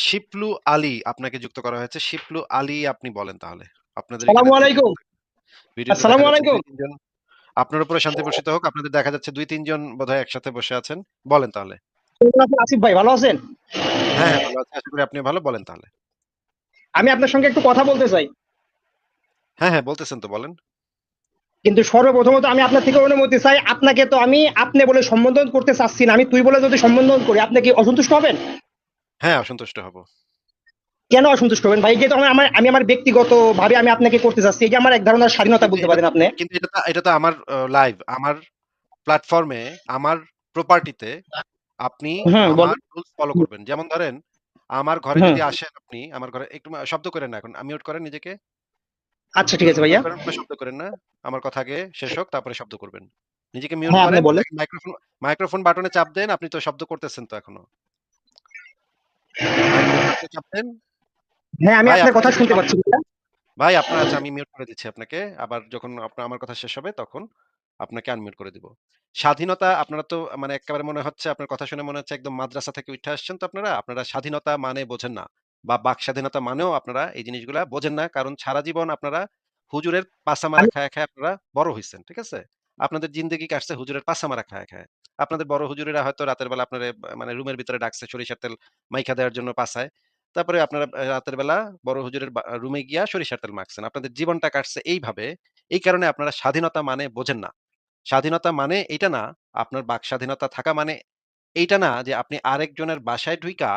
শিপলু আলী আপনাকে যুক্ত করা হয়েছে। শিপলু আলী আপনি বলেন তাহলে। আপনাদের সালামু এখানে ২ আলাইকুম। ভিডিওতে দেখা আসসালামু যাচ্ছে আলাইকুম। ২-৩ আপনার উপরে শান্তি বর্ষিত হোক। আপনাদের দেখা যাচ্ছে ২-৩ জন বোধহয় একসাথে বসে আছেন। বলেন তাহলে। কেমন আছেন আসিফ ভাই ভালো আছেন? হ্যাঁ, হ্যাঁ, ভালো আছি। আশা করি আপনিও ভালো। বলেন তাহলে। আমি আপনার সঙ্গে একটু কথা বলতে চাই। হ্যাঁ, হ্যাঁ, বলতেছেন তো বলেন। কিন্তু সর্বপ্রথমত আমি আপনার থেকে অনুমতি চাই। আপনাকে তো আমি আপনি বলে সম্বোধন করতে চাচ্ছি না। আমি তুই বলে যদি সম্বোধন করি আপনি কি অসন্তুষ্ট হবেন? হ্যাঁ, অসন্তুষ্ট হব। কেন অসন্তুষ্ট হবেন ভাই? যেহেতু আমার আমি আমার ব্যক্তিগতভাবে আমি আপনাকে করতে চাচ্ছি। এই যে আমার এক ধরনের স্বাধীনতা কিন্তু বলতে এটা পারেন আপনি। কিন্তু এটা তো এটা তো আমার লাইভ। আমার প্ল্যাটফর্মে আমার প্রপার্টিতে আপনি হুম, আমার বলেন। রুলস ফলো করবেন। যেমন ধরেন আমার ঘরে হুম। যদি আসেন আপনি আমার ঘরে একটু মা শব্দ করেন না এখন। মিউট করেন নিজেকে। আচ্ছা ঠিক আছে ভাইয়া। করেন, কোনো শব্দ করেন না। আমার কথা আগে শেষ হোক তারপরে শব্দ করবেন। নিজেকে মিউট হ্যাঁ, আপনি করেন। বলেন। মাইক্রোফোন মাইক্রোফোন বাটনে চাপ দেন। আপনি তো শব্দ করতেছেন তো এখনও। মাইক্রোফোন বাটনে চাপ দেন। হ্যাঁ, আমি আপনার কথা শুনতে পাচ্ছি ভাই আপনার আচ্ছা আমি মিউট করে দিচ্ছি আপনাকে। আবার যখন আপনার আমার কথা শেষ হবে তখন আপনাকে আনমিউট করে দিব। স্বাধীনতা আপনারা তো মানে এক্কেবারে মনে হচ্ছে আপনার কথা শুনে মনে হচ্ছে একদম মাদ্রাসা থেকে উইঠা আসছেন তো আপনারা। আপনারা স্বাধীনতা মানে বোঝেন না। বা বাক স্বাধীনতা মানেও আপনারা এই জিনিসগুলা বোঝেন না। কারণ সারা জীবন আপনারা হুজুরের পাছা মারা আমি খায়া, খায়া আপনারা বড় হইছেন। ঠিক আছে? আপনাদের জিন্দেগি কাটছে হুজুরের পাছা মারা খায়া, খায়া। আপনাদের বড় হুজুরেরা হয়তো রাতের বেলা আপনারে মানে রুমের ভিতরে ডাকছে সরিষার তেল মাইখা দেওয়ার জন্য পাছায়। তারপরে আপনারা রাতের বেলা বড় হুজুরের রুমে গিয়া সরিষার তেল মাখছেন। আপনাদের জীবনটা কাটছে এইভাবে। এই কারণে আপনারা স্বাধীনতা মানে বোঝেন না। স্বাধীনতা মানে এইটা না, আপনার বাক স্বাধীনতা থাকা মানে এইটা না যে আপনি আরেকজনের বাসায় ঢুইকা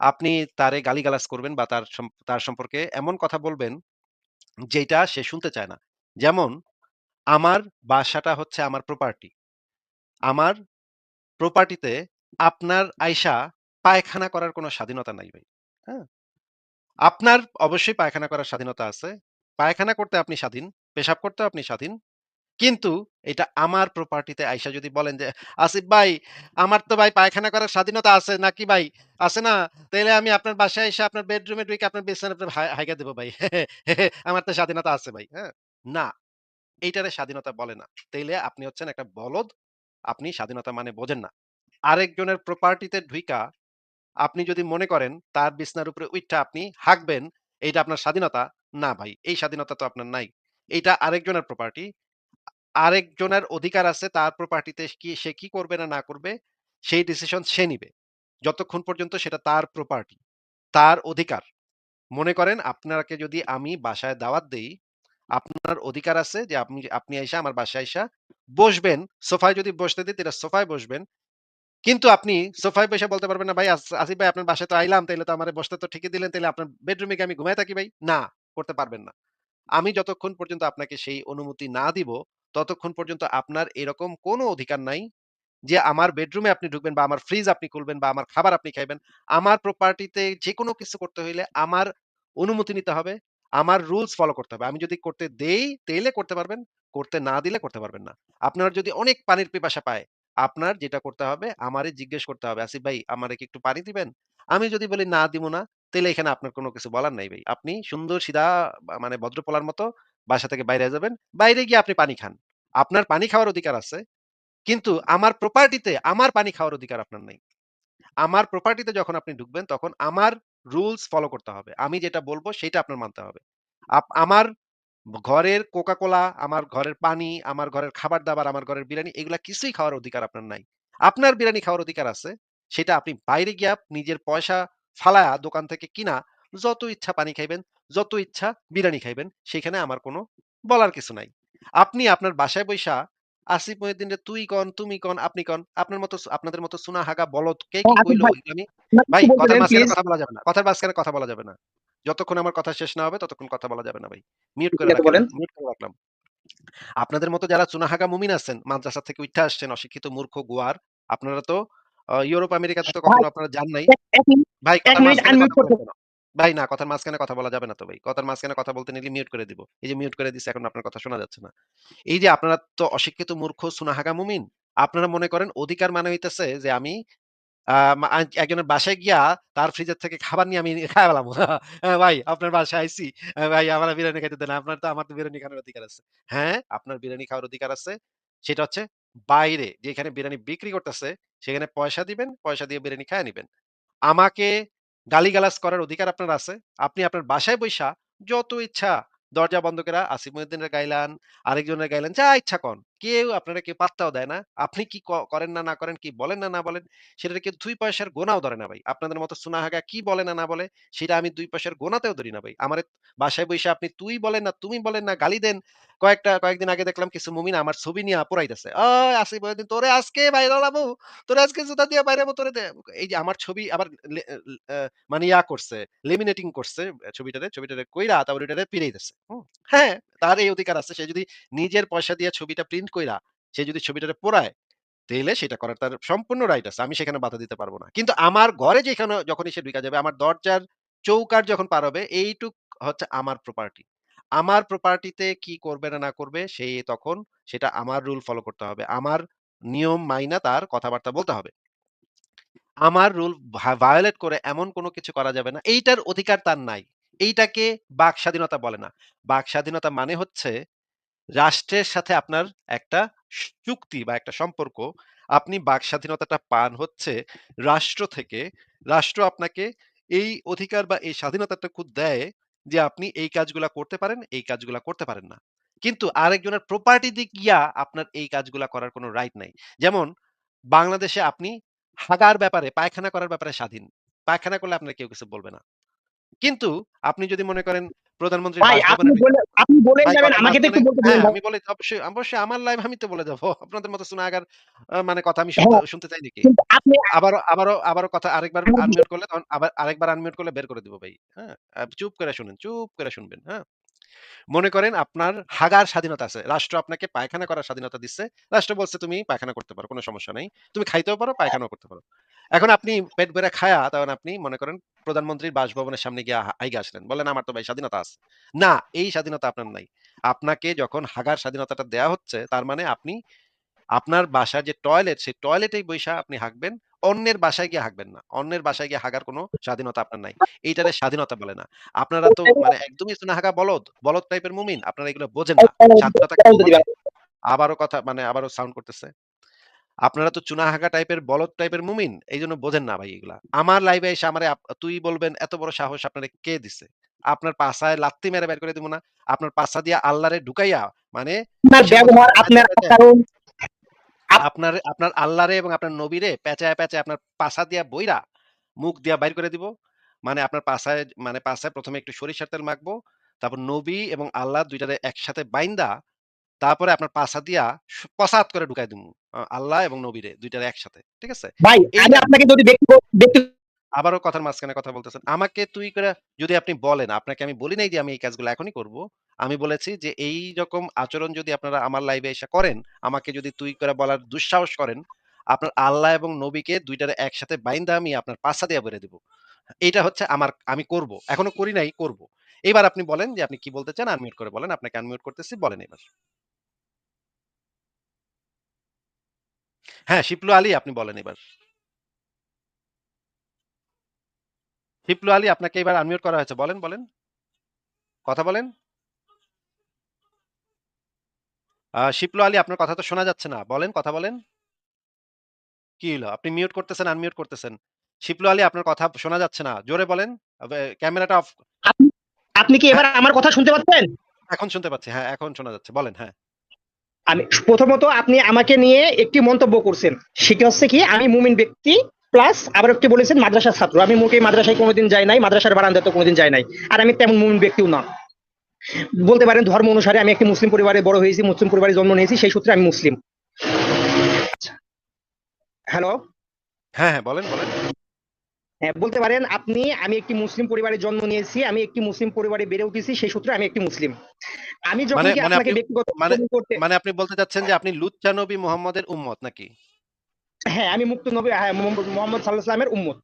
আপনি তারে গালিগালাজ করবেন বা তার তার সম্পর্কে এমন কথা বলবেন যেইটা সে শুনতে চায় না। যেমন আমার বাসাটা হচ্ছে আমার প্রপার্টি। আমার প্রপার্টিতে আপনার আয়সা পায়খানা করার কোনো স্বাধীনতা নাই ভাই। হ্যাঁ? আপনার অবশ্যই পায়খানা করার স্বাধীনতা আছে। পায়খানা করতে আপনি স্বাধীন, পেশাব করতেও আপনি স্বাধীন। কিন্তু এটা আমার প্রপার্টিতে আইসা যদি বলেন যে, "আসিফ ভাই, আমার তো ভাই পায়খানা করার স্বাধীনতা আছে নাকি ভাই? আছে না? তাইলে আমি আপনার বাসায় আইসা আপনার বেডরুমে ঢুকে আপনার বিছানায় হাই হাইগা দেব ভাই। আমার তো স্বাধীনতা আছে ভাই।" হ্যাঁ? না, এইটারে স্বাধীনতা বলে না। তাইলে আপনি হচ্ছেন একটা বলদ। আপনি স্বাধীনতা মানে বোঝেন না। আরেকজনের প্রপার্টিতে ঢুইকা আপনি যদি মনে করেন তার বিছনার উপরে উইঠা আপনি হাঁকবেন, এইটা আপনার স্বাধীনতা। না ভাই, এই স্বাধীনতা তো আপনার নাই। এইটা আরেকজনের প্রপার্টি। আরেকজনের অধিকার আছে তার প্রপার্টিতে কি সে কি করবে না, না করবে সেই ডিসিশন সে নিবে। যতক্ষণ পর্যন্ত সেটা তার প্রপার্টি, তার অধিকার। মনে করেন আপনাকে যদি আমি বাসায় দাওয়াত দেই, আপনার অধিকার আছে যে আপনি আপনি আইসা আমার বাসায় আইসা বসবেন। সোফায় যদি বসতে দেই তাহলে সোফায় বসবেন। কিন্তু আপনি সোফায় বইসা বলতে পারবেন না, "ভাই আস আসিফ ভাই আপনার বাসায় তো আইলাম, তাইলে তো আমারে বসতে তো ঠিকই দিলেন। তাইলে আপনার বেডরুমে কি আমি ঘুমায়ে থাকি ভাই?" না, করতে পারবেন না। আমি যতক্ষণ পর্যন্ত আপনাকে সেই অনুমতি না দিব, ততক্ষণ পর্যন্ত আপনার এরকম কোনো অধিকার নাই যে আমার বেডরুমে আপনি ঢুকবেন বা আমার ফ্রিজ আপনি খুলবেন বা আমার খাবার আপনি খাইবেন। আমার প্রপার্টিতে যেকোনো কিছু করতে হইলে আমার অনুমতি নিতে হবে। আমার রুলস ফলো করতে হবে। আমি যদি করতে দেই, তাইলে করতে পারবেন। করতে না দিলে করতে পারবেন না। আপনার যদি অনেক পানির পিপাসা পায়, আপনার যেটা করতে হবে আমারে জিজ্ঞেস করতে হবে, "আসিফ ভাই আমারে কি একটু পানি দিবেন?" আমি যদি বলি, "না দিমু না," তাইলে এখানে আপনার কোনো কিছু বলার নাই ভাই। আপনি সুন্দর সিধা মানে ভদ্রপোলার মতো বাসা থেকে বাইরে যাবেন। বাইরে গিয়ে আপনি পানি খান। আপনার পানি খাওয়ার অধিকার আছে। কিন্তু আমার প্রপার্টিতে আমার পানি খাওয়ার অধিকার আপনার নাই। আমার প্রপার্টিতে যখন আপনি ঢুকবেন তখন আমার রুলস ফলো করতে হবে। আমি যেটা বলব সেইটা আপনার মানতে হবে। আমার ঘরের কোকা-কোলা, আমার ঘরের পানি, আমার ঘরের খাবার-দাবার, আমার ঘরের বিরিয়ানি এগুলা কিছুই খাওয়ার অধিকার আপনার নাই। আপনার বিরিয়ানি খাওয়ার অধিকার আছে। সেটা আপনি বাইরে গিয়া নিজের পয়সা ফালায়া দোকান থেকে কিনা যত ইচ্ছা পানি খাইবেন, যত ইচ্ছা বিরিয়ানি খাইবেন। সেখানে আমার কোনো বলার কিছু নাই। আপনি আপনার বাসায় বইসা আসিফ মহিউদ্দিনরে তুই কন, তুমি কন, আপনি কন। আপনার মতো আপনাদের মতো সুনাহাগা বলদ কে কি হ্যাঁ, কইলো আমি ভাই কথার মাঝখানে কথা বলা যাবে না। কথার মাঝখানে কথা বলা যাবে না। যতক্ষণ আমার কথা শেষ না হবে ততক্ষণ কথা বলা যাবে না ভাই। মিউট করে রাখেন। মিউট করে রাখলাম। আপনাদের মতো যারা চুনাহাগা মুমিন আছেন, মাদ্রাসা থেকে উঠে আসছেন অশিক্ষিত মূর্খ গোয়ার, আপনারা তো ইউরোপ আমেরিকাতে তো কখনো আপনারা যান নাই। এক এক মিনিট ভাই ভাই না কথার মাঝখানে কথা বলা যাবে না তো ভাই। কথার মাঝখানে কথা বলতে নিলে মিউট করে দিব। এই যে মিউট করে দিছি এখন আপনার কথা শোনা যাচ্ছে না। এই যে আপনারা তো অশিক্ষিত মূর্খ সুনাহাগা মুমিন। আপনারা মনে করেন অধিকার মানে হইতেছে যে আমি একজনের বাসায় গিয়া তার ফ্রিজের থেকে খাবার নিয়ে আমি খায়া ফেলামু। হ্যাঁ, ভাই আপনার বাসায় আইছি। আ ভাই আমার বিরিয়ানি খাইতে দেন। আপনার তো আমার তো বিরিয়ানি খাওয়ার অধিকার আছে। হ্যাঁ, আপনার বিরিয়ানি খাওয়ার অধিকার আছে। সেটা হচ্ছে বাইরে যেখানে বিরিয়ানি বিক্রি করতেছে সেখানে পয়সা দিবেন, পয়সা দিয়ে বিরিয়ানি খায়া নিবেন। আমাকে গালিগালাজ করার অধিকার আপনার আছে। আপনি আপনার বাসায় বৈশা যত ইচ্ছা দরজা বন্ধ করা আসিফ মহিউদ্দিনের গাইলান, আরেকজনের গাইলান, যা ইচ্ছা কন। কেউ আপনারে কেউ পাত্তাও দেয় না। আপনি কি করেন না, না করেন, কি বলেন না, না বলেন, সেটারে কেউ ২ পয়সার গোনাও ধরে না ভাই। আপনাদের মতো সুনাহাগা কি বলে না, না বলে, সেটা আমি দুই পয়সার গোনাতেও ধরি না ভাই। আমারে বাসায় বইসা আপনি তুই বলেন না, তুমি বলেন না, গালি দেন। কয়েকটা কয়েকদিন আগে দেখলাম কিছু মুমিন আমার ছবি নিয়া পোড়াইতেছে। "ওই আসিফ মহিউদ্দিন তোরে আজকে ভাইরাল হব, তোরে আজকে জুতা দিয়ে বাইরে তোরে দে" এই যে আমার ছবি আবার মানে ইয়া করছে, লেমিনেটিং করছে ছবিটাতে ছবিটারে কইরা তারপর ওইটারে পিড়াইতেছে। হ্যাঁ, তার এই অধিকার আছে। সে যদি নিজের পয়সা দিয়ে ছবিটা প্রিন্ট কইরা, সে যদি ছবিটারে পোড়ায়, তাইলে সেটা করার তার সম্পূর্ণ রাইট আছে। আমি সেখানে বাধা দিতে পারব না। কিন্তু আমার ঘরে যেখানে যখনই সে ঢুইকা যাবে, আমার দরজার চৌকাঠ যখন পার হবে, এইটুক হচ্ছে আমার প্রপার্টি। আমার প্রপার্টিতে কি করবে না, না করবে, সে তখন সেটা আমার রুল ফলো করতে হবে। আমার নিয়ম মাইনা তার কথাবার্তা বলতে হবে। আমার রুল ভায়োলেট করে এমন কোনো কিছু করা যাবে না। এইটার অধিকার তার নাই। এইটাকে বাক স্বাধীনতা বলে না। বাক স্বাধীনতা মানে হচ্ছে রাষ্ট্রের সাথে আপনার একটা চুক্তি বা একটা সম্পর্ক। আপনি বাক স্বাধীনতাটা পান হচ্ছে রাষ্ট্র থেকে। রাষ্ট্র আপনাকে এই অধিকার বা এই স্বাধীনতাটুকু দেয় যে আপনি এই কাজগুলা করতে পারেন, এই কাজগুলা করতে পারেন না। কিন্তু আরেকজনের প্রপার্টিতে গিয়া আপনার এই কাজগুলা করার কোনো রাইট নাই। যেমন বাংলাদেশে আপনি হাগার ব্যাপারে, পায়খানা করার ব্যাপারে স্বাধীন। পায়খানা করলে আপনার কেউ কিছু বলবে না। কিন্তু আপনি যদি মনে করেন প্রধানমন্ত্রীর ভাই আপনি বলে আপনি বলেই ভাই যাবেন আমাকে তো একটু বলতে দিবেন হ্যাঁ, আমি বলে অবশ্যই, অবশ্যই আমার লাইভ আমি তো বলে যাব। আপনাদের মতো সুনাগার মানে কথা আমি শুনতে হ্যাঁ, শুনতে চাই নাকি? আবার আবারও আবারও কথা আরেকবার আনমিউট করলে তখন আবার আরেকবার আনমিউট করলে বের করে দিব ভাই। হ্যাঁ? চুপ করে শুনেন, চুপ করে শুনবেন। হ্যাঁ? মনে করেন আপনার হাগার স্বাধীনতা আছে। রাষ্ট্র আপনাকে পায়খানা করার স্বাধীনতা দিচ্ছে। রাষ্ট্র বলছে তুমি পায়খানা করতে পারো, কোনো সমস্যা নাই। তুমি খাইতেও পারো, পায়খানাও করতে পারো। এখন আপনি পেট ভইরা খায়া তখন আপনি মনে করেন প্রধানমন্ত্রীর বাসভবনের সামনে গিয়ে হা হাইগা আসলেন। বলেন আমার তো ভাই স্বাধীনতা আছে। না, এই স্বাধীনতা আপনার নাই। আপনাকে যখন হাগার স্বাধীনতাটা দেয়া হচ্ছে তার মানে আপনি আপনার বাসার যে টয়লেট সেই টয়লেটেই বইসা আপনি হাগবেন। অন্যের বাসায় গিয়ে হাগবেন না। অন্যের বাসায় গিয়ে হাগার কোনো স্বাধীনতা আপনার নাই। এইটারে স্বাধীনতা বলে না। আপনারা তো মানে একদমই সুনাহাগা বলদ, বলদ টাইপের মুমিন। আপনারা এগুলো বোঝেন না। স্বাধীনতা আবারও কথা মানে আবারও সাউন্ড করতেছে। আপনারা তো চুনাহাগা টাইপের বলদ টাইপের মুমিন। এই জন্য বোঝেন না ভাই এগুলা। আমার লাইভে এসে আমারে তুই বলবেন এত বড় সাহস আপনারে কে দিছে? আপনার পাছায় লাত্তি মেরে বের করে দিব না। আপনার পাছা দিয়া আল্লাহরে ঢুকাইয়া মানে ব্যবহার আপনার আপনার আপনার আল্লাহরে এবং আপনার নবীরে পেঁচায়, পেঁচায় আপনার পাশা দিয়া বইরা মুখ দিয়া বাইর করে দিব। মানে আপনার পাশায় মানে পাশায় প্রথমে একটু সরিষার তেল মাখবো। তারপর নবী এবং আল্লাহ দুইটারে একসাথে বাইন্দা তারপরে আপনার পাশা দিয়া পসাদ করে ঢুকাই দিব আল্লাহ এবং নবীরে ২ টারে একসাথে। ঠিক আছে? ভাই আমি আপনাকে যদি ব্যক্তিগত ব্যক্তি আবারও কথার মাঝখানে কথা বলতেছেন। আমাকে তুই করে যদি আপনি বলেন, আপনাকে আমি বলি নাই যে আমি এই কাজগুলো এখনই করব। আমি বলেছি যে এইরকম আচরণ যদি আপনারা আমার লাইভে এসে করেন, আমাকে যদি তুই করে বলার দুঃসাহস করেন, আপনার আল্লাহ এবং নবীকে ২ টারে একসাথে বাইন্দা আমি আপনার পাছা দিয়া বইরা দিব। এইটা হচ্ছে আমার আমি করব। এখনও করি নাই, করব। এবার আপনি বলেন যে আপনি কি বলতে চান? আনমিউট করে বলেন। আপনাকে আনমিউট করতেছি। বলেন এবার। হ্যাঁ, শিপলু আলী আপনি বলেন এবার। শিপলু আলী আপনাকে এবার আনমিউট করা হয়েছে। বলেন, বলেন। কথা বলেন। শিপলু আলী আপনার কথা তো শোনা যাচ্ছে না। বলেন, কথা বলেন। কি হইল? আপনি মিউট করতেছেন, আনমিউট করতেছেন। শিপলু আলী আপনার কথা শোনা যাচ্ছে না। জোরে বলেন। ক্যামেরাটা অফ আপনি কি। এবার আমার কথা শুনতে পাচ্ছেন? এখন শুনতে পাচ্ছি। হ্যাঁ, এখন শোনা যাচ্ছে। বলেন, হ্যাঁ। আমি প্রথমত আপনি আমাকে নিয়ে একটি মন্তব্য করছেন। সেটা হচ্ছে কি আমি মুমিন ব্যক্তি প্লাস আবার একটি বলেছেন মাদ্রাসার ছাত্র। আমি মুখে মাদ্রাসায় কোনোদিন যাই নাই। মাদ্রাসার বারান্দায় তো কোনোদিন যাই নাই। আর আমি তেমন মুমিন ব্যক্তিও না। বলতে পারেন ধর্ম অনুসারে আমি একটি মুসলিম পরিবারে বড় হয়েছি, মুসলিম পরিবারে জন্ম নিয়েছি সেই সূত্রে আমি মুসলিম। হ্যালো? হ্যাঁ, হ্যাঁ, বলেন, বলেন। হ্যাঁ, বলতে পারেন আপনি আমি একটি মুসলিম পরিবারে জন্ম নিয়েছি। আমি একটি মুসলিম পরিবারে বেড়ে উঠেছি সেই সূত্রে আমি একটি মুসলিম। আমি যখন মানে মানে আপনাকে আপনি ব্যক্তিগত মানে মানে আপনি বলতে চাচ্ছেন যে আপনি লুচ্চা নবী মুহাম্মদের উম্মত নাকি? হ্যাঁ, আমি মুক্ত নবী হ্যাঁ, মোহাম্মদ সাল্লামের উম্মত।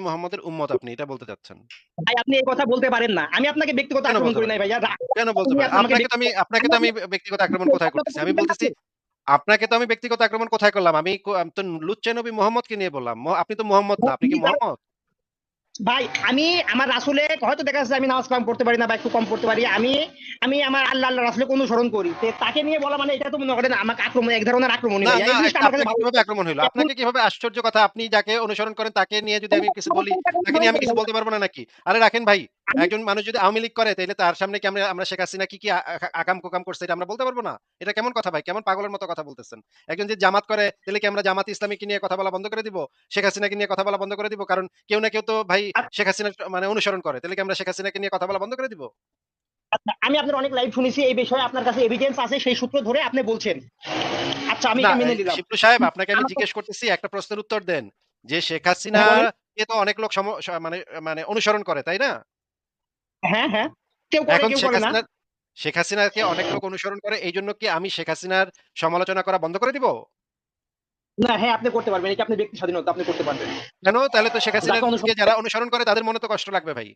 মুহাম্মদের আপনি এটা বলতে চাচ্ছেন। ভাই আপনি এই কথা বলতে পারেন না। আমি আপনাকে ব্যক্তিগত আক্রমণ করি নাই ভাইয়া। কেন বলতে পারেন? আপনাকে তো আমি আপনাকে তো আমি ব্যক্তিগত আক্রমণ কোথায় করতেছি? আমি বলতেছি আপনাকে তো আমি ব্যক্তিগত আক্রমণ কোথায় করলাম? আমি তো মুহাম্মদকে নিয়ে বললাম। আপনি তো মোহাম্মদ না। আপনি কি মুহাম্মদ? ভাই আমি আমার রাসুলে হয়তো দেখা যাচ্ছে আমি নামাজ কালাম পড়তে পারি না বা একটু কম পড়তে পারি। আমি আমি আমার আল্লাহ আল্লাহ রাসুলকে অনুসরণ করি। তো তাকে নিয়ে বলা মানে এটা তো মনে করেন আমাকে আক্রমণ এক ধরনের না না কীভাবে আক্রমণ হইল? আপনাকে কীভাবে আশ্চর্য কথা? আপনি যাকে অনুসরণ করেন তাকে নিয়ে যদি আমি কিছু বলি তাকে নিয়ে আমি কিছু বলতে পারব না নাকি? আরে রাখেন ভাই একজন মানুষ যদি আওয়ামী লীগ করে তাহলে তার সামনে কি আমরা আমরা শেখ হাসিনা কি কি আকাম কুকাম করছে এটা আমরা বলতে পারব না? এটা কেমন কথা ভাই? কেমন পাগলের মতো কথা বলতেছেন? একজন যে জামাত করে তাহলে কি আমরা জামাত ইসলামীকে নিয়ে কথা বলা বন্ধ করে দিব? শেখ হাসিনাকে নিয়ে কথা বলা বন্ধ করে দিব? কারণ কেউ না কেউ তো ভাই শেখ হাসিনা মানে অনুসরণ করে তাহলে কি আমরা শেখ হাসিনাকে নিয়ে কথা বলা বন্ধ করে দিব? আমি আপনার অনেক লাইভ শুনেছি এই বিষয়ে আপনার কাছে এভিডেন্স আছে সেই সূত্র ধরে আপনি বলছেন। আচ্ছা আমি এটা মেনে নিলাম। শিবলু সাহেব আপনাকে আমি জিজ্ঞেস করতেছি একটা প্রশ্নের উত্তর দেন। যে শেখ হাসিনা হ্যাঁ, কে তো অনেক লোক মানে মানে অনুসরণ করে তাই না? হ্যাঁ হ্যাঁ। কেউ করে কেউ করে না। শেখ হাসিনাকে অনেক লোক অনুসরণ করে এই জন্য কি আমি শেখ হাসিনার সমালোচনা করা বন্ধ করে দিব? না হ্যাঁ আপনি করতে পারবেন। এটা আপনি ব্যক্তি স্বাধীনতা আপনি করতে পারবেন। কেন? তাহলে তো শেখ হাসিনাকে যারা অনুসরণ করে তাদের মনে তো কষ্ট লাগবে ভাই।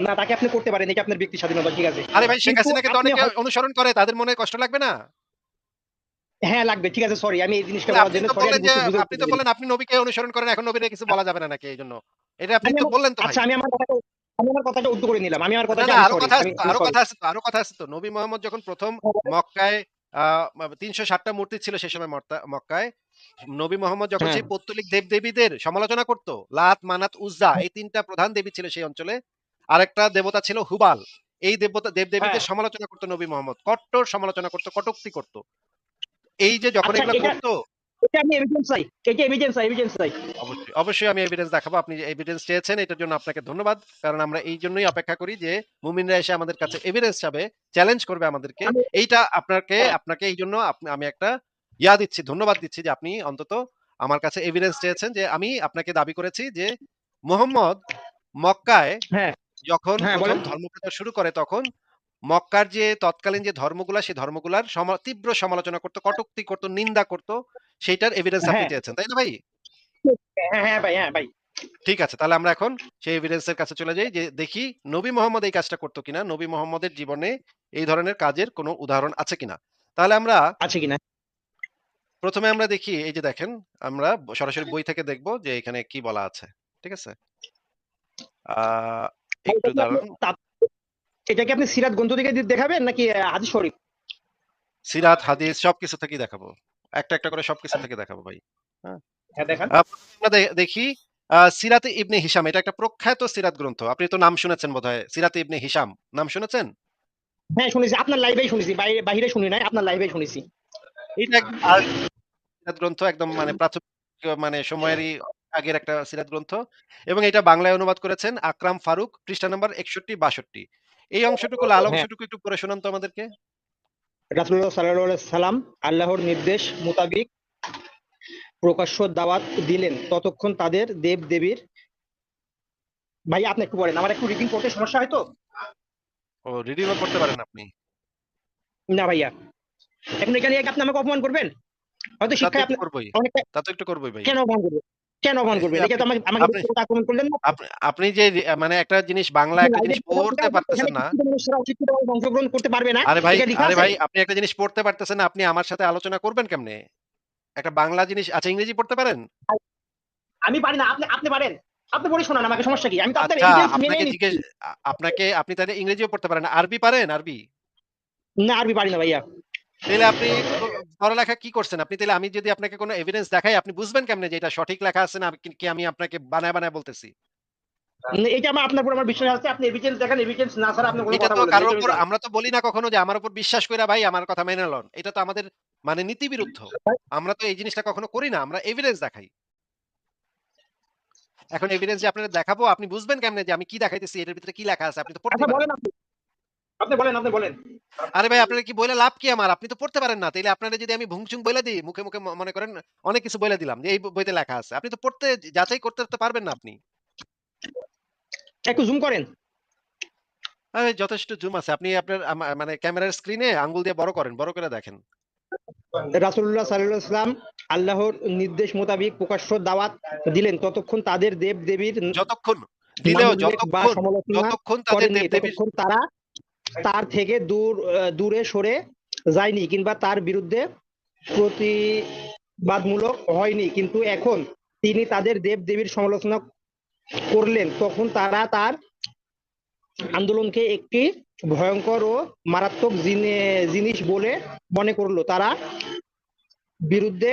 না তাকে আপনি করতে পারেন এটা আপনার ব্যক্তি স্বাধীনতা ঠিক আছে। আরে ভাই শেখ হাসিনাকে তো অনেকে অনুসরণ করে তাদের মনে কষ্ট লাগবে না? হ্যাঁ লাগবে ঠিক আছে সরি আমি এই জিনিসটা বলার জন্য সরি আপনি তো বললেন আপনি নবীকে অনুসরণ করেন এখন নবীরে কিছু বলা যাবে না নাকি এই জন্য? এটা আপনি তো বললেন তো আচ্ছা আমি আমার কথাটা আমি আমার কথাটা উদ্দ করে নিলাম আমি আমার কথাটা আরও কথা আছে আরও কথা আছে তো, আরও কথা আছে তো। নবী মোহাম্মদ যখন প্রথম মক্কায় আহ তিনশো ষাটটা মূর্তি ছিল সে সময় মক্কায় নবী মোহাম্মদ যখন হ্যাঁ। সেই পৌত্তলিক দেব দেবীদের সমালোচনা করত লাত মানাত উজ্জা এই তিনটা প্রধান দেবী ছিল সেই অঞ্চলে আরেকটা দেবতা ছিল হুবাল এই দেবতা দেব দেবীদের হ্যাঁ। সমালোচনা করতো নবী মোহাম্মদ কট্টর সমালোচনা করতো কটুক্তি করতো এই যে যখন আচ্ছা, এগুলো করতো এটা আমি এভিডেন্স চাই। এটা এভিডেন্স চাই এভিডেন্স চাই। অবশ্যই অবশ্যই আমি এভিডেন্স দেখাবো। আপনি এভিডেন্স চেয়েছেন এটার জন্য আপনাকে ধন্যবাদ। কারণ আমরা এই জন্যই অপেক্ষা করি যে মুমিনরা এসে আমাদের কাছে এভিডেন্স চাবে চ্যালেঞ্জ করবে আমাদেরকে। এইটা আপনাকে আপনাকে এই জন্য আমি একটা ইয়া দিচ্ছি ধন্যবাদ দিচ্ছি যে আপনি অন্তত আমার কাছে এভিডেন্স চেয়েছেন যে আমি আপনাকে দাবি করেছি যে মোহাম্মদ মক্কায় হ্যাঁ। যখন হ্যাঁ। ধর্ম প্রচার শুরু করে তখন মক্কার যে তৎকালীন যে ধর্মগুলা সেই ধর্মগুলার তীব্র সমালোচনা করতো কটুক্তি করতো নিন্দা করতো সেইটার এভিডেন্স আপনি হ্যাঁ। চেয়েছেন তাই না ভাই? হ্যাঁ হ্যাঁ ভাই হ্যাঁ ভাই। ঠিক আছে তাহলে আমরা এখন সেই এভিডেন্সের কাছে চলে যাই যে দেখি নবী মোহাম্মদ এই কাজটা করতো কিনা নবী মোহাম্মদের জীবনে এই ধরনের কাজের কোনো উদাহরণ আছে কিনা? তাহলে আমরা আছে কিনা? প্রথমে আমরা দেখি এই যে দেখেন আমরা সরাসরি বই থেকে দেখব যে এখানে কি বলা আছে ঠিক আছে? আহ একটু দাঁড়ান। এটা কি আপনি সিরাত গ্রন্থ থেকে দেখাবেন নাকি হাদিস শরীফ? সিরাত হাদিস সবকিছু থেকেই দেখাবো। একটা একটা করে সবকিছু থেকে দেখাবো ভাই। হ্যাঁ। দেখান। আমরা দেখি সিরাতে ইবনে হিসাম এটা একটা প্রখ্যাত সিরাত গ্রন্থ। আপনি তো নাম শুনেছেন বোধহয় সিরাতে ইবনে হিসাম নাম শুনেছেন? হ্যাঁ শুনেছি। আপনার লাইভেই শুনেছি। বাইরে বাইরে শুনি নাই আপনার লাইভেই শুনেছি। এটা আর সিরাত গ্রন্থ একদম মানে প্রাথমিক মানে সময়েরই আগের একটা সিরাত গ্রন্থ। এবং এটা বাংলায় অনুবাদ করেছেন আকরাম ফারুক পৃষ্ঠা নাম্বার একষট্টি বাষট্টি। এই অংশটুকু লাল হ্যাঁ। অংশটুকু একটু পড়ে শোনান তো আমাদেরকে। রাসুল্লাহ সাল্লাহ সাল্লাম আল্লাহর নির্দেশ মোতাবিক প্রকাশ্য দাওয়াত দিলেন। ততক্ষণ তাদের দেব দেবীর ভাই আপনি একটু বলেন আমার একটু রিডিং করতে সমস্যা হয় তো? ও রিডিংও করতে পারেন আপনি। না ভাইয়া। এখন এখানে আপনি আমাকে অপমান করবেন? হয়তো একটু আপনি তা তো একটু করবোই ভাই। কেন অপমান করবেন? কেন অপমান এটা তো আমাকে আমাকে ব্যক্তিগত আক্রমণ করলেন না। আপনি যে মানে একটা জিনিস বাংলা একটা জিনিস পড়তে পারতেছেন না। অংশগ্রহণ করতে পারবে না। আরে ভাই আরে ভাই আপনি একটা জিনিস পড়তে পারতেছেন না আপনি আমার সাথে আলোচনা করবেন কেমনে? একটা বাংলা জিনিস আচ্ছা ইংরেজি পড়তে পারেন? আমি পারি না আপনি আপনি পারেন। আপনি বলে শোনান আমাকে সমস্যা কি? আমি তো আপনার আচ্ছা আপনাকে জিজ্ঞেস আপনাকে আপনি তাহলে ইংরেজিও পড়তে পারেন। আরবি পারেন আরবি? না আরবি পারি না ভাইয়া। তাহলে আপনি পড়ালেখা কি করছেন? আপনি তাহলে আমি যদি আপনাকে কোনো এভিডেন্স দেখাই আপনি বুঝবেন কেমনে যে এটা সঠিক লেখা আছে না? কি- আমি আপনাকে বানায় বানায় বলতেছি? এটা আমার আপনার উপর আমার বিশ্বাস আছে। আপনি এভিডেন্স দেখেন এভিডেন্স না ছাড়া আপনি কোনো কথা তো বলেন কারোর উপর আমরা তো বলি না কখনো যে আমার উপর বিশ্বাস কইরা ভাই আমার কথা মেনে লন। এটা তো আমাদের মানে নীতি বিরুদ্ধ আমরা তো এই জিনিসটা কখনো করি না আমরা এভিডেন্স দেখাই। এখন এভিডেন্স যে আপনাদের দেখাবো আপনি বুঝবেন কেমনে যে আমি কি দেখাইতেছি এটার ভিতরে কি লেখা আছে? আপনি তো পড়তে আচ্ছা পারেন। বলেন আপনি আপনি বলেন আপনি বলেন। আরে ভাই আপনারা কি বইলে লাভ কি আমার? আপনি তো পড়তে পারেন না। তাইলে আপনারা যদি আমি ভুংচুং বলে দিই মুখে মুখে মনে করেন অনেক কিছু বলে দিলাম। যে এই বইতে লেখা আছে। আপনি তো পড়তে যাচাই করতে তো পারবেন না আপনি। একটু জুম করেন। আরে যথেষ্ট জুম আছে। আপনি আপনার মানে ক্যামেরার স্ক্রিনে আঙ্গুল দিয়ে বড় করেন বড় করে দেখেন। রাসূলুল্লাহ সাল্লাল্লাহু আলাইহি সাল্লাম আল্লাহর নির্দেশ মোতাবেক প্রকাশ্য দাওয়াত দিলেন। ততক্ষণ তাদের দেব দেবীর যতক্ষণ দিলেও যতক্ষণ যতক্ষণ তাদের দেব দেবীর তারা তার থেকে দূর দূরে সরে যায়নি কিংবা তার বিরুদ্ধে প্রতিবাদমূলক হয়নি। কিন্তু এখন তিনি তাদের দেব দেবীর সমালোচনা করলেন, তখন তারা তার আন্দোলনকে একটি ভয়ঙ্কর ও মারাত্মক জিনিস বলে মনে করল। তারা বিরুদ্ধে,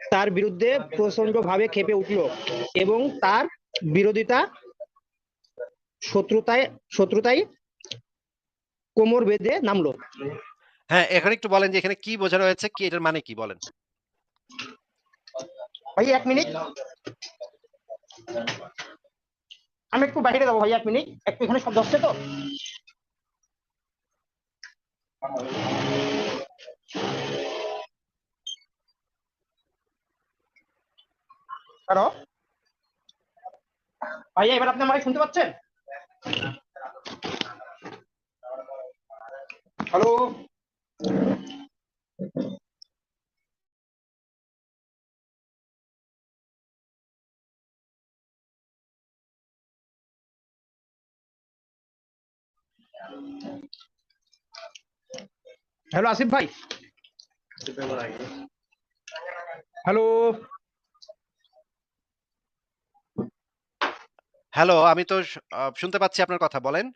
তার বিরুদ্ধে প্রচণ্ড ভাবে খেপে উঠল এবং তার বিরোধিতা শত্রুতায় শত্রুতায় কোমর বেঁধে নামলো। হ্যাঁ, এখানে একটু বলেন যে এখানে কি বোঝানো হয়েছে? কি এটার মানে কি বলেন? ভাই এক মিনিট। আমি একটু বাইরে যাব ভাই এক মিনিট। একটু এখানে শব্দ হচ্ছে তো? হ্যালো ভাইয়া এবার আপনি আমাকে শুনতে পাচ্ছেন? হ্যালো হ্যালো আসিফ ভাই হ্যালো হ্যালো, আমি তো শুনতে পাচ্ছি আপনার কথা বলেন।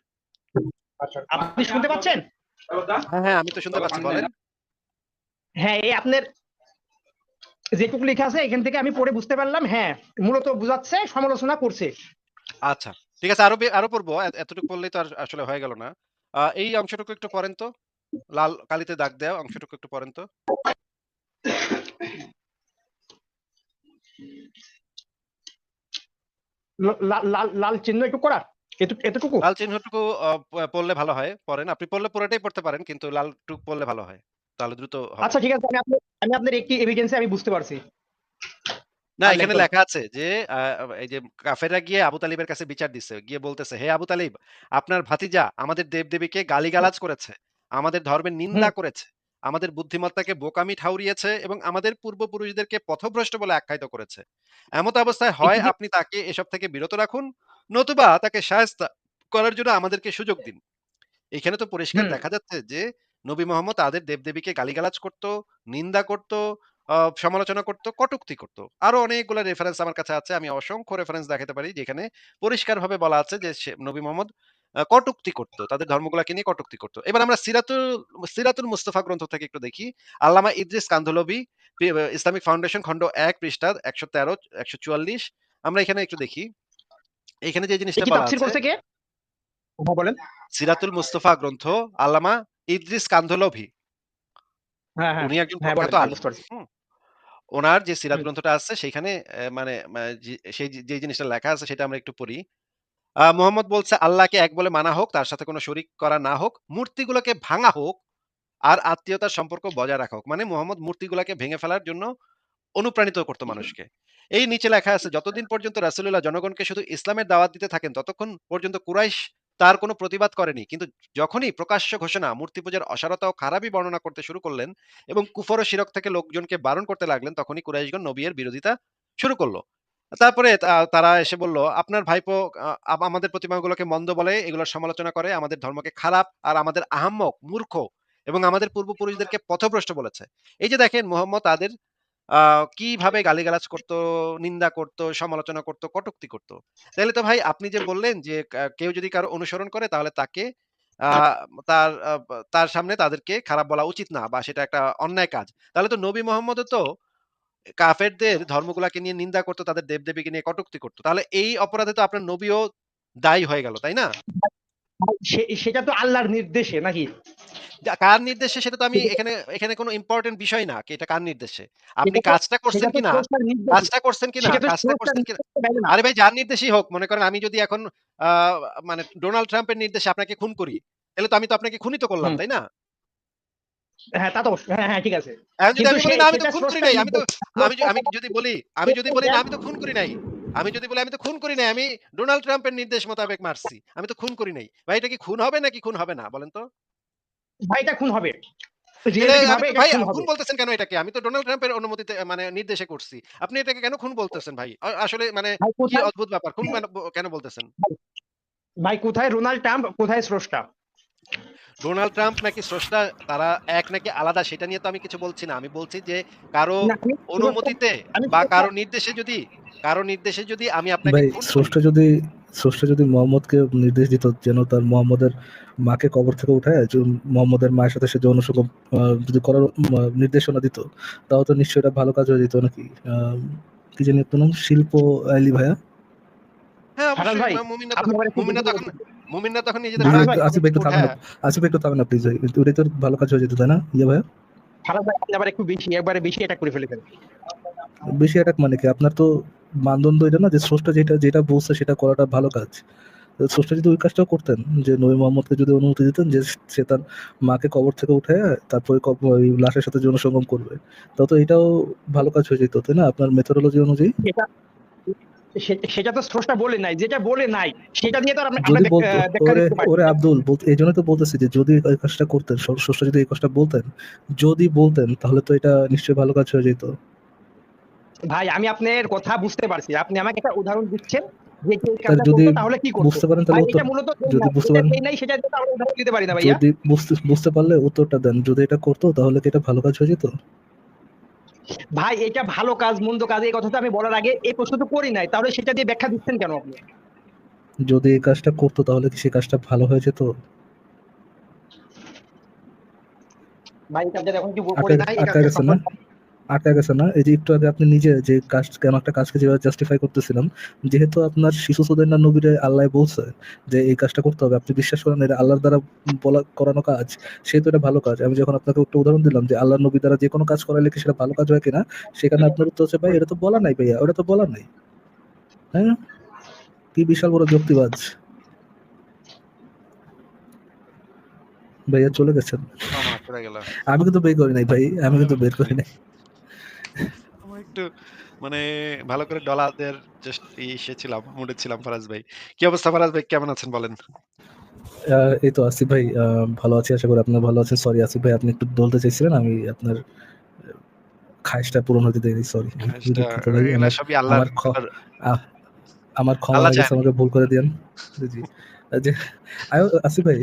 আপনি শুনতে পাচ্ছেন? হ্যাঁ, হ্যাঁ, আমি তো শুনতে পাচ্ছি বলেন। হ্যাঁ এই আপনার যেটুকু লেখা আছে এখান থেকে আমি পড়ে বুঝতে পারলাম হ্যাঁ মূলত বুঝাচ্ছে সমালোচনা করছে আচ্ছা। ঠিক আছে আরও আরও পড়ব। এতটুকু পড়লেই তো আর আসলে হয়ে গেল না। এই অংশটুকু একটু পড়েন তো। লাল কালিতে দাগ দেওয়া অংশটুকু একটু পড়েন তো। লাল লাল লাল চিহ্ন একটু করা এতটুকু লাল চিহ্নটুকু পড়লে ভালো হয়। পড়েন। আপনি পড়লে পুরোটাই পড়তে পারেন কিন্তু লালটুকু পড়লে ভালো হয়। তাহলে দ্রুত আচ্ছা ঠিক আছে আমি আপনার আমি একটি এভিডেন্সে আমি বুঝতে পারছি না এখানে লেখা আছে যে এই যে কাফেররা গিয়ে আবু তালিবের কাছে বিচার দিছে। গিয়ে বলতেছে, "হে আবু তালিব, আপনার ভাতিজা আমাদের দেব-দেবীকে গালিগালাজ করেছে, আমাদের ধর্মের নিন্দা করেছে, আমাদের বুদ্ধিমত্তাকে বোকামি ঠাউরিয়েছে এবং আমাদের পূর্বপুরুষদেরকে পথভ্রষ্ট বলে আখ্যায়িত করেছে। এমত অবস্থায় হয় আপনি তাকে এসব থেকে বিরত রাখুন, নতুবা তাকে শায়েস্তা করার জন্য আমাদেরকে সুযোগ দিন।" এখানে তো পরিষ্কার দেখা যাচ্ছে যে নবী মোহাম্মদ তাদের দেবদেবীকে গালিগালাজ করত, নিন্দা করত, সমালোচনা করত, কটূক্তি করত। আরও অনেকগুলা রেফারেন্স আমার কাছে আছে। আমি অসংখ্য রেফারেন্স দেখাতে পারি যেখানে পরিষ্কারভাবে বলা আছে যে নবী মোহাম্মদ কটূক্তি করত। তাদের ধর্মগুলাকে নিয়ে কটুক্তি করত। এবার আমরা সিরাতুল সিরাতুল মুস্তফা গ্রন্থ থেকে একটু দেখি। আল্লামা ইদ্রিস কান্ধলবি ইসলামিক ফাউন্ডেশন খন্ড এক পৃষ্ঠা ১১৩ ১৪৪ আমরা এখানে একটু দেখি। এখানে যে জিনিসটা বলা আছে করছে কে? বলেন। সিরাতুল মুস্তাফা গ্রন্থ আল্লামা ইদ্রিস কান্ধলভি। হ্যাঁ হ্যাঁ। উনি একজন হ্যাঁ প্রখ্যাত আলিম। ওনার যে সিরাত গ্রন্থটা আছে সেখানে মানে সেই যে জিনিসটা লেখা আছে সেটা আমরা একটু পড়ি। মোহাম্মদ বলছে আল্লাহকে এক বলে মানা হোক, তার সাথে কোনো শরিক করা না হোক, মূর্তিগুলোকে ভাঙা হোক আর আত্মীয়তার সম্পর্ক বজায় রাখা হোক। মানে মোহাম্মদ মূর্তিগুলাকে ভেঙে ফেলার জন্য অনুপ্রাণিত করত মানুষকে। এই নিচে লেখা আছে যতদিন পর্যন্ত রাসূলুল্লাহ জনগণকে শুধু ইসলামের দাওয়াত দিতে থাকেন ততক্ষণ পর্যন্ত কুরাইশ তার কোনো প্রতিবাদ করেনি। কিন্তু যখনই প্রকাশ্য ঘোষণা মূর্তি পূজার অসারতা ও খারাপই বর্ণনা করতে শুরু করলেন এবং কুফর ও শিরক থেকে লোকজনকে বারণ করতে লাগলেন তখনই কুরাইশগণ নবী বিরোধিতা শুরু করল। তারপরে তারা এসে বলল, "আপনার ভাইপো আমাদের প্রতিমাগুলোকে মন্দ বলে, এগুলোর সমালোচনা করে, আমাদের ধর্মকে খারাপ আর আমাদের আহাম্মক, মূর্খ এবং আমাদের পূর্বপুরুষদেরকে পথভ্রষ্ট বলেছে।" এই যে দেখেন মোহাম্মদ তাদের কীভাবে গালিগালাজ করত, নিন্দা করত, সমালোচনা করত, কটূক্তি করত। তাইলে তো ভাই আপনি যে বললেন যে কেউ যদি কারও অনুসরণ করে তাহলে তাকে আ তার তার সামনে তাদেরকে খারাপ বলা উচিত না বা সেটা একটা অন্যায় কাজ। তাহলে তো নবী মুহাম্মদও তো কাফেরদের ধর্মগুলাকে নিয়ে নিন্দা করতো তাদের দেব-দেবীকে নিয়ে কটূক্তি করতো তাহলে এই অপরাধে তো আপনার নবীও দায়ী হয়ে গেল, তাই না? সেটা তো আল্লাহর নির্দেশে নাকি? কার নির্দেশে সেটা তো আমি এখানে এখানে কোনো ইম্পোর্টেন্ট বিষয় না কি এটা কার নির্দেশে। আপনি কাজটা করছেন কিনা, কাজটা করছেন কিনা, কাজটা করছেন কিনা। আরে ভাই যার নির্দেশেই হোক, মনে করেন আমি যদি এখন মানে ডোনাল্ড ট্রাম্পের নির্দেশে আপনাকে খুন করি, তাহলে তো আমি তো আপনাকে খুনই তো করলাম, তাই না? হ্যাঁ তা তো হ্যাঁ হ্যাঁ ঠিক আছে। যদি আমি বলি না আমি তো খুন করি নাই, আমি তো আমি আমি যদি বলি আমি যদি বলি না আমি তো খুন করি নাই। আমি যদি বলি আমি তো খুন করি নাই, আমি ডোনাল্ড ট্রাম্পের নির্দেশ মোতাবেক মারছি। আমি তো খুন করি নাই। ভাই এটা কি খুন হবে নাকি খুন হবে না বলেন তো? ভাই এটা খুন হবে এটা ভাই খুন বলতেছেন কেন এটাকে? আমি তো ডোনাল্ড ট্রাম্পের অনুমতিতে মানে নির্দেশে করছি। আপনি এটাকে কেন খুন বলতেছেন ভাই? আসলে মানে কি অদ্ভুত ব্যাপার। খুন কেন কেন বলতেছেন? ভাই কোথায় রোনাল্ড ট্রাম্প কোথায় স্রষ্টা ডোনাল্ড ট্রাম্প নাকি স্রষ্টা তারা এক নাকি আলাদা সেটা নিয়ে তো আমি কিছু বলছি না। আমি বলছি যে কারও অনুমতিতে বা কারও নির্দেশে যদি কারও নির্দেশে যদি আমি আপনাকে স্রষ্টা যদি স্রষ্টা যদি মোহাম্মদকে নির্দেশ দিত যেন তার মোহাম্মদের মাকে কবর থেকে উঠায় য- মোহাম্মদের মায়ের সাথে সে যৌন সুগম যদি করার নির্দেশনা দিত তাও তো নিশ্চয়ই এটা ভালো কাজ হয়ে যেত নাকি? আহ, কি জানি আপনার নাম? শিল্প আলী ভাইয়া? হ্যাঁ ভাই, তখন তখন নিজেদের আসিফ একটু থামেন হ্যাঁ, আসিফ একটু থামেন প্লিজ ওটাই তো ভালো কাজ হয়ে যেত তাই না? ইয়ে ভাইয়া? ফারাজ ভাই আপনি আবার একটু বেশি একবারে বেশি অ্যাটাক করে ফেলেছেন। বেশি অ্যাটাক মানে কি? আপনার তো মানদণ্ড এটা না যে স্রষ্টা যেটা যেটা বলছে সেটা করাটা ভালো কাজ। স্রষ্টা যদি ওই কাজটাও করতেন যে নবী মোহাম্মদকে যদি অনুমতি দিতেন যে সে তার মাকে কবর থেকে উঠে তারপরে লাশের সাথে যৌনসঙ্গম করবে তাও তো এটাও ভালো কাজ হয়ে যেত তাই না? আপনার মেথোডোলজি অনুযায়ী? সেটা তো স্রষ্টা বলে নাই যেটা বলে নাই সেটা দিয়ে তো ওরে আব্দুল এই জন্য তো বলতেছি যে যদি এই কাজটা করতেন স্রষ্টা যদি এই কাজটা বলতেন যদি বলতেন তাহলে তো এটা নিশ্চয়ই ভালো কাজ হয়ে যেত। ভাই আমি আপনার কথা বুঝতে পারছি। আপনি আমাকে একটা উদাহরণ দিচ্ছেন যদি বুঝতে পারেন তাহলে যদি বুঝতে পারেন- যদি বুঝতে বুঝতে পারলে উত্তরটা দেন। যদি এটা করতো তাহলে কি এটা ভালো কাজ হয়ে যেত? ভাই এটা ভালো কাজ মন্দ কাজ এই কথাটা আমি বলার আগে এই প্রশ্ন তো করি নাই তাহলে সেটা দিয়ে ব্যাখ্যা দিচ্ছেন কেন আপনি? যদি এই কাজটা করতো তাহলে কি সেই কাজটা ভালো হয়ে যেত? ভাই এটা এখন কি আটকে নাই? না? আটকে গেছে না। এই যে একটু আগে আপনি নিজে যে কাজ কেন একটা কাজকে যেভাবে জাস্টিফাই করতেছিলাম যেহেতু আপনার শিশু সুদেন্না নবীরে আল্লাহ বলছে যে এই কাজটা করতে হবে আপনি বিশ্বাস করেন এটা আল্লাহর দ্বারা বলা করানো কাজ সেহেতু এটা ভালো কাজ। আমি যখন আপনাকে একটা উদাহরণ দিলাম যে আল্লাহ নবী দ্বারা যে কোনো কাজ করালে কি সেটা ভালো কাজ হয় কিনা সেখানে আপনার উত্তর হচ্ছে ভাই এটা তো বলা নাই ভাইয়া ওটা তো বলা নাই। হ্যাঁ? কি বিশাল বড় যুক্তিবাজ। ভাইয়া চলে গেছেন। আমি কিন্তু বের করি নাই ভাই আমি কিন্তু বের করি নাই। একটু মানে ভালো করে ডলারদের জাস্ট ইসে ছিলাম মুডে ছিলাম ফারাজ ভাই। কি অবস্থা ফারাজ ভাই? কেমন আছেন বলেন? এই তো আসিফ ভাই ভালো আছি আশা করি আপনার ভালো আছেন। সরি আসিফ ভাই আপনি একটু বলতে চাইছিলেন আমি আপনার আহ, খায়েশটা পূরণ হতে দেয়নি সরি সবই আল্লাহর আমার ক্ষমা হয়ে আমাকে ভুল করে দিয়েন। জি, যে আসিফ ভাই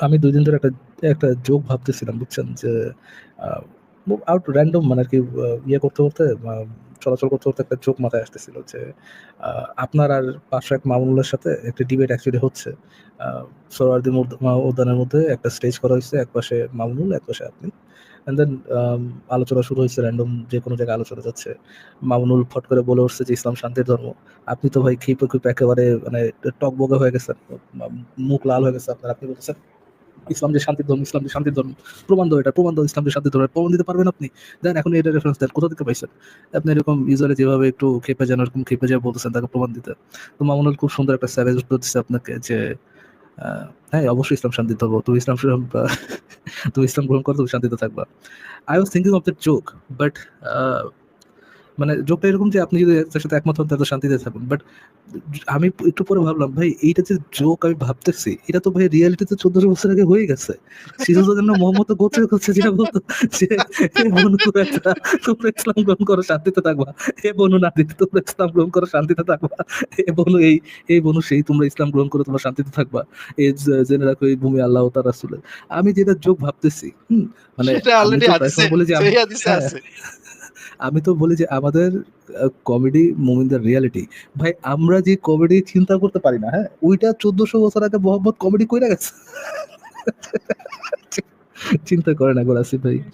আমি দুই দিন ধরে একটা একটা জোক ভাবতেছিলাম বুঝছেন? যে আউট র্যান্ডম মানে কি ইয়ে করতে করতে চলাচল করতে করতে একটা চোখ মাথায় আসতেছিল যে আপনার আর পাশে এক মামুনুলের সাথে একটা ডিবেট অ্যাকচুয়ালি হচ্ছে। মা- উদ্যানের মধ্যে একটা স্টেজ করা হয়েছে, এক পাশে মামুনুল, এক পাশে আপনি। এন্ড দেন আলোচনা শুরু হয়েছে র্যান্ডম যে কোনো জায়গায় আলোচনা যাচ্ছে। মামুনুল ফট করে বলে উঠছে যে, ইসলাম শান্তির ধর্ম। আপনি তো ভাই খেপে একেবারে মানে টক বগে হয়ে গেছেন মুখ লাল হয়ে গেছে আপনার, আপনি বলতেছেন ইসলাম যে শান্তির ধর্ম, ইসলাম যে শান্তির ধর্ম, প্রমাণ দাও এটা, প্রমাণ দাও ইসলাম যে শান্তির ধর্ম, প্রমাণ দিতে পারবেন আপনি। দেন এখন এটা রেফারেন্স দেন, কোথা থেকে পাইছেন? আপনি এরকম ইউজুয়ালি যেভাবে একটু খেপে যান এরকম খেপে যায় বলতেছেন, তাকে প্রমাণ দিতে। তো মামুনুল খুব সুন্দর একটা উত্তর দিচ্ছে আপনাকে যে হ্যাঁ অবশ্যই ইসলাম শান্তি ধর্ম তুমি ইসলাম তুমি ইসলাম গ্রহণ করো, তুমি শান্তিতে থাকবা। I was thinking of the joke but মানে জোকটা এরকম যে আপনি যদি তার সাথে একমত হন তাহলে শান্তিতে থাকুন। বাট আমি একটু পরে ভাবলাম ভাই এইটা যে জোক আমি ভাবতেছি এটা তো ভাই রিয়ালিটিতে চোদ্দশো বছর আগে হয়ে গেছে। মোহাম্মদ করছে যেটা বলতো যে বনু তোমরা ইসলাম গ্রহণ করো শান্তিতে থাকবা। হে বনু নাদির তোমরা ইসলাম গ্রহণ করো শান্তিতে থাকবা। হে বনু এই এই বনু সেই তোমরা ইসলাম গ্রহণ করো তোমরা শান্তিতে থাকবা। এই জেনে রাখো এই ভূমি আল্লাহ তার রাসূলের। আমি যেটা যোগ ভাবতেছি হুম মানে বলি যে আমি- তো বলি যে আমাদের কমেডি মোমিনদের রিয়ালিটি ভাই আমরা যে কমেডি চিন্তা করতে পারি না হ্যাঁ? ওইটা চোদ্দশো বছর আগে মোহাম্মদ কমেডি কইরা গেছে। চিন্তা করেন একবার আসিফ ভাই।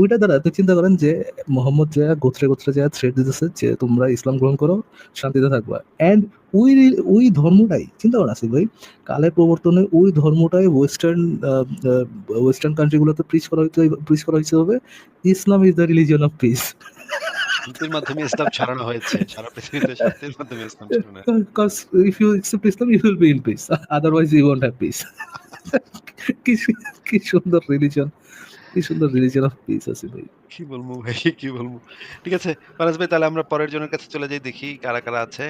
ওইটা দ্বারা তো চিন্তা করেন যে মোহাম্মদ যা গোত্রে গোত্রে যা থ্রেড দিতেছে যে তোমরা ইসলাম গ্রহণ করো শান্তিতে থাকবা। এন্ড ওই ওই ধর্মটাই চিন্তা করেন আসিফ ভাই কালের প্রবর্তনে ওই ধর্মটাই ওয়েস্টার্ন ওয়েস্টার্ন কান্ট্রিগুলোতে প্রিচ করা হইতে প্রিচ করা হয়েছে হবে। Islam is the religion of peace শান্তির মাধ্যমে ইসলাম ছড়ানো হয়েছে। সারা পৃথিবীতে শান্তির মাধ্যমে ইসলাম ছড়ানো হয়েছে। Because if you accept Islam you will be in peace otherwise you won't have peace কি কি সুন্দর রিলিজন কি সুন্দর রিলিজন অফ পিস আছে ভাই। কি বলব ভাই? কি বলব? ঠিক আছে ফারাজ ভাই তাহলে আমরা পরের জনের কাছে চলে যাই দেখি কারা কারা আছে।